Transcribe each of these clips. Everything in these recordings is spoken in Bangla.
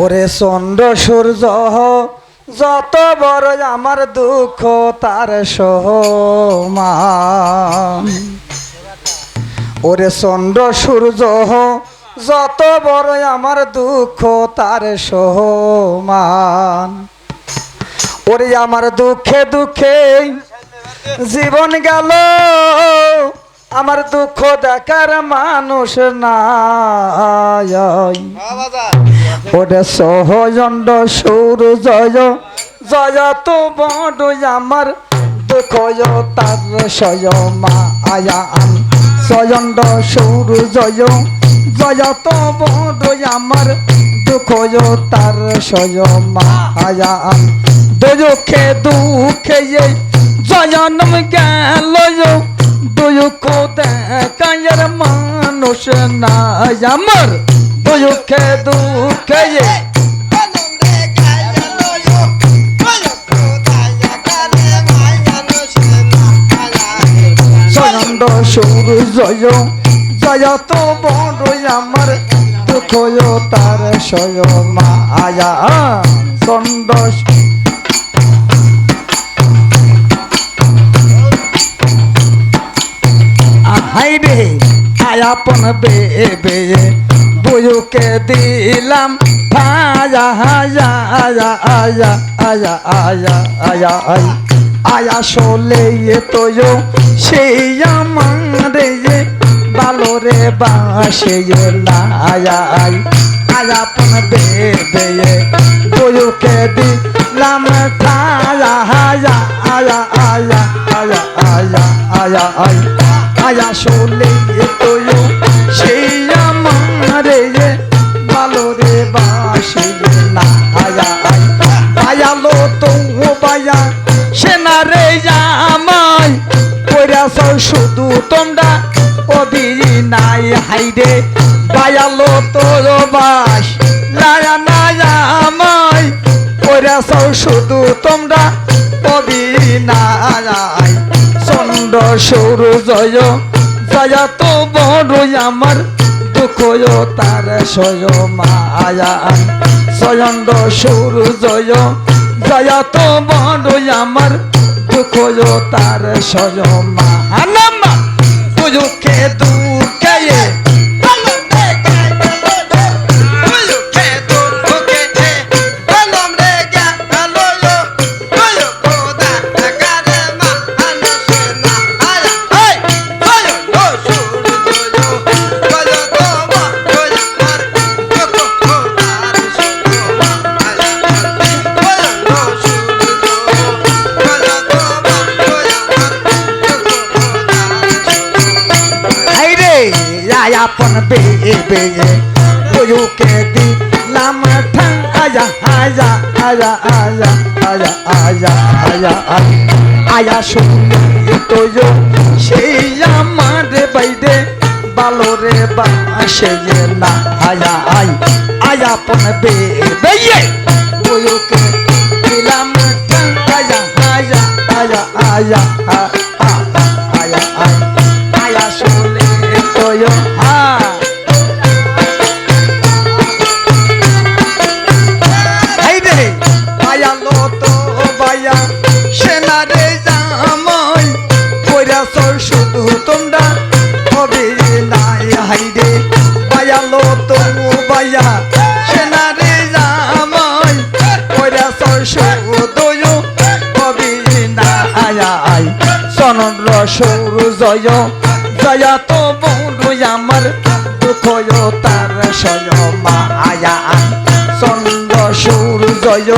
ওরে চন্দ্র সূর্য, যত বড় আমার দুঃখ, তার সহমান ওরে চন্দ্র সূর্য, যত বড় আমার দুঃখ, তার সহমান ওরে আমার দুঃখে দুঃখে জীবন গেল আমার দুঃখ দেখার মানুষ ওরে সহজন্ড সৌর জয় জয় তো বড় আমার দুঃখ তার সয় মা আয়ান সয়ন্ড সৌর জয় জয় তো বড় আমার দুঃখ তার সয় মা আয়ান দুঃখে দুঃখে এই জয়নম গেল দুঃখ দেখার মানুষ নাই আমার। দুঃখে দুঃখে চন্দ সুর জয় জয় তো বড় আমার। দুঃখ তার সয় মা আয়া রে আয়াপন বে বে বুয়ুকে দিলাম আয়া আয়া আয়া আয়া আয়া আয়া আয়া আয়া আয়া শোলে তো সেই আমারে ভালো রে বাসে আয়া আই আয়া পন বে বে বুয়ুকে দিলাম আয়া আয়া আয়া আয়া আয়া আয়া আয়া আয়া শোলে তো সেই আমারে ভালো রে বাসে না, আয়া আয়ালো তো বায়া সেনা রে জামাই। কইরাছ শুধু তোমরা অবিরি নাই হাইরে বায়ালো তোর বাস, লায়া না জামাই কইরাছ শুধু তোমরা অবিরি নাই। চন্দ্র সৌর জয় জয় তো বড় আমার দুঃখ তার সয় মায়া। সয়ন্দ সুর জয় যায়া তো বড় আমার দুঃখ তার সয় মা দুঃখে দুঃখে আপন বে বে বুয়ুকে দিলাম ঠা আয়া আয়া আয়া আয়া আয়া আয়া আয়া আয়া শুনি তো সেই আমার বাইরে বালো রে বাসে না আয়া আই আয়া আপন বে বে বুয়ুকে দিলাম ঠা আয়া আয়া আয়া আয়া আয়া পাইয়া সেনারে জাময় কইরাছ শুধু তোমরা। হবে নাই, হাইরে পায়ালো তমু পাইয়া সেনারে জাময় কইরাছ শুধু হবে জয়। জয়া তো বন্ধু আমার দুঃখয় তার সয় মায়া চন্দ্র সৌর জয়।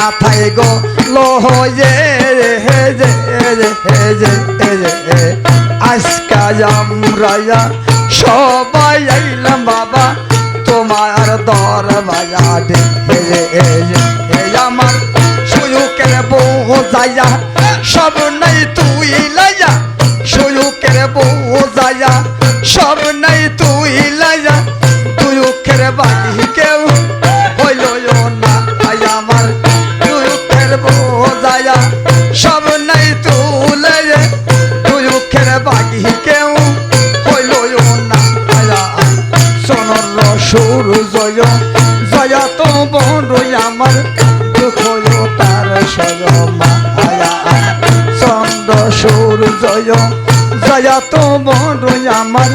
মাথায় গো লহয়ে হে যে হে সবাই আইলাম বাবা, তোমার দর বাজাটে হে যে হে যে আমার সুযোগের বউ যাইয়া, সব নাই তুই লাই সুর জয় জয়া তো বড় আমার।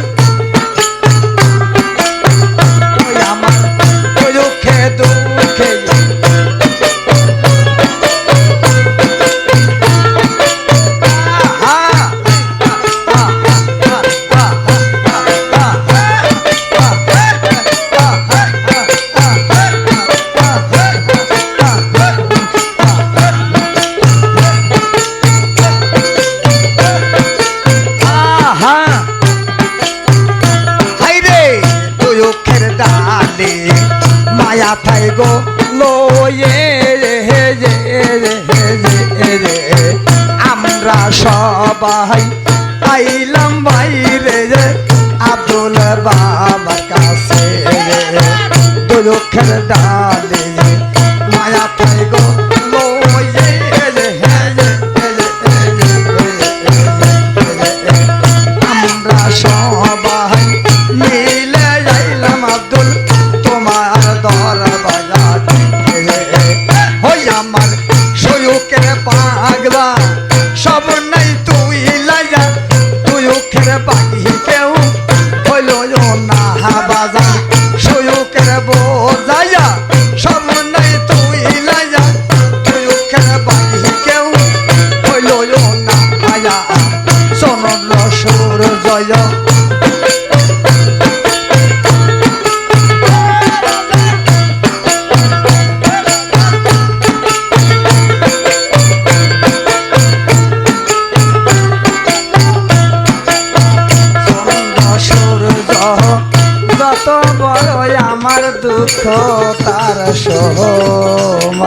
মাথায় গো লয়ে হে রে হে রে। আমরা সবাই আমার দুঃখ তার সমান।